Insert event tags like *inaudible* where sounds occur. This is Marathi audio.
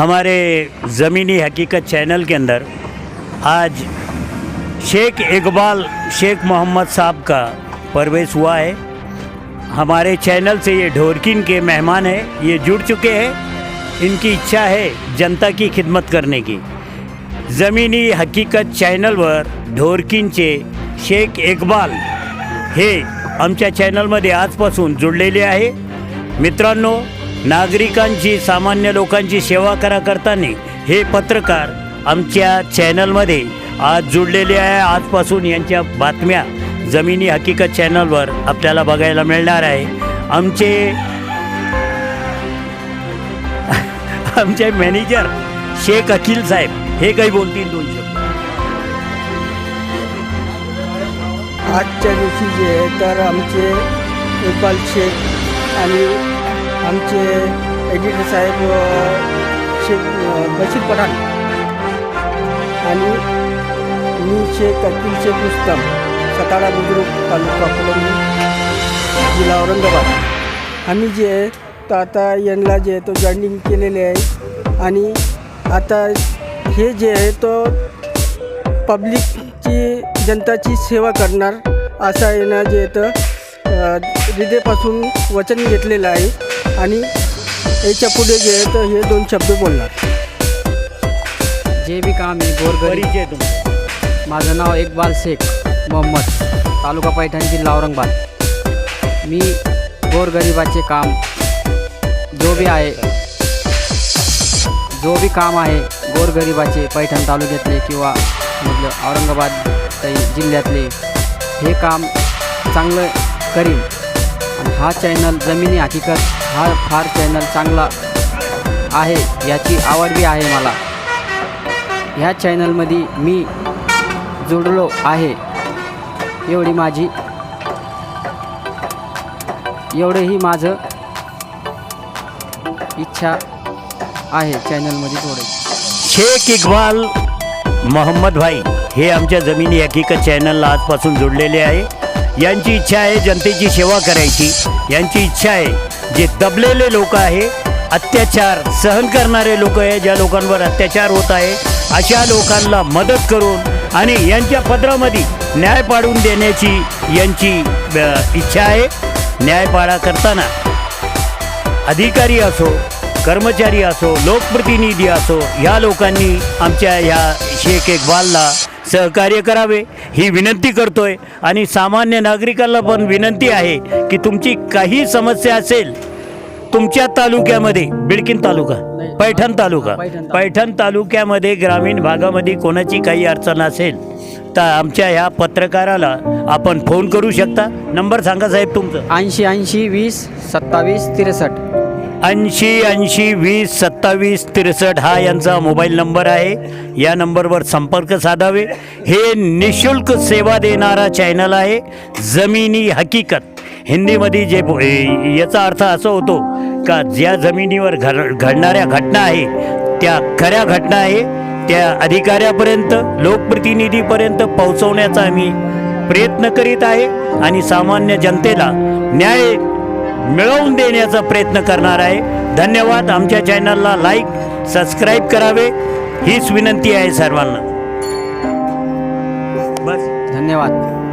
हमारे ज़मीनी हकीकत चैनल के अंदर आज शेख इकबाल शेख मोहम्मद साहब का प्रवेश हुआ है। हमारे चैनल से ये ढोरकिन के मेहमान हैं, ये जुड़ चुके हैं। इनकी इच्छा है जनता की खिदमत करने की। ज़मीनी हकीकत चॅनलवर ढोरकींचे शेख इकबाल हे, आमच्या चॅनलमध्ये आजपासून जुळलेले आहे। मित्रांनो नागरिकांची सामान्य लोकांची सेवा करा करताना हे पत्रकार आमच्या चॅनलमध्ये आज जुळलेले आहे. आजपासून यांच्या बातम्या जमिनी हकीकत चॅनलवर आपल्याला बघायला मिळणार आहे. आमचे *laughs* आमचे मॅनेजर शेख अखिल साहेब हे काही बोलतील दोन शब्द. आजच्या दिवशी जे तर आमचे इक्बाल शेख आणि आमचे एडिटर साहेब शेख बशीर पठाण आणि मी शेख अकील शेख मुस्तम सतारा तालुका कोलंबी जिल्हा औरंगाबाद. आम्ही जे आहे तर आता यांना जे आहे तो जॉईनिंग केलेले आहे. आणि आता हे जे आहे तो पब्लिकची जनताची सेवा करणार असा येणं जे तर हृदयपासून वचन घेतलेलं आहे आणि याच्यापुढे जे आहे तर हे दोन शब्द बोलणार. जे बी काम आहे गोरगरीब तुमचा. माझं नाव इकबाल शेख मोहम्मद तालुका पैठण जिल्हा औरंगाबाद. मी गोरगरिबाचे काम जो बी आहे जो बी काम आहे गोरगरिबाचे पैठण तालुक्यातले किंवा म्हटलं औरंगाबाद काही जिल्ह्यातले हे काम चांगलं करीन. हा चॅनल जमिनी हकीकत हा फार चॅनल चांगला आहे याची आवडबी आहे मला. ह्या चॅनलमध्ये मी जोडलो आहे. एवढी माझी एवढंही माझं इच्छा आहे चॅनलमध्ये जोडायची. शेख इकबाल मोहम्मद भाई हे आमच्या जमिनी हकीकत चॅनलला आजपासून जोडलेले आहे. यांची इच्छा आहे जनतेची सेवा करायची. यांची इच्छा आहे जे दबलेले लोक आहे अत्याचार सहन करणारे लोक आहे ज्या लोकांवर अत्याचार होत आहे अशा लोकांना मदत करून आणि यांच्या पदरामध्ये न्याय पाडून देण्याची यांची इच्छा आहे. न्यायपाळा करताना अधिकारी असो कर्मचारी असो लोकप्रतिनिधी असो ह्या लोकांनी आमच्या ह्या शेख इकबालला सहकार्य करावे ही विनंती करतोय. आणि सामान्य नागरिकाला पण विनंती आहे की तुमची काही समस्या असेल तुमच्या तालुक्यामध्ये बिडकीन तालुका पैठण तालुका पैठण तालुका. पैठण तालुक्यामध्ये ग्रामीण भागामध्ये कोणाची काही अडचण असेल तर आमच्या ह्या पत्रकाराला आपण फोन करू शकता. नंबर सांगा साहेब तुमचं. ऐंशी ऐंशी वीस सत्तावीस त्रेसष्ट. ऐंशी ऐंशी वीस सत्तावीस त्रेसष्ट हा यांचा मोबाईल नंबर आहे. या नंबरवर संपर्क साधावे. हे निशुल्क सेवा देणारा चॅनल आहे. जमिनी हकीकत. हिंदीमध्ये जे याचा अर्थ असा होतो का ज्या जमिनीवर घड घडणाऱ्या घटना आहे त्या खऱ्या घटना आहे त्या अधिकाऱ्यापर्यंत लोकप्रतिनिधीपर्यंत पोहोचवण्याचा आम्ही प्रयत्न करीत आहे. आणि सामान्य जनतेला न्याय मिळवून देण्याचा प्रयत्न करणार आहे. धन्यवाद. आमच्या चॅनलला लाईक सबस्क्राईब करावे. हीच विनंती आहे सर्वांना. बस. धन्यवाद.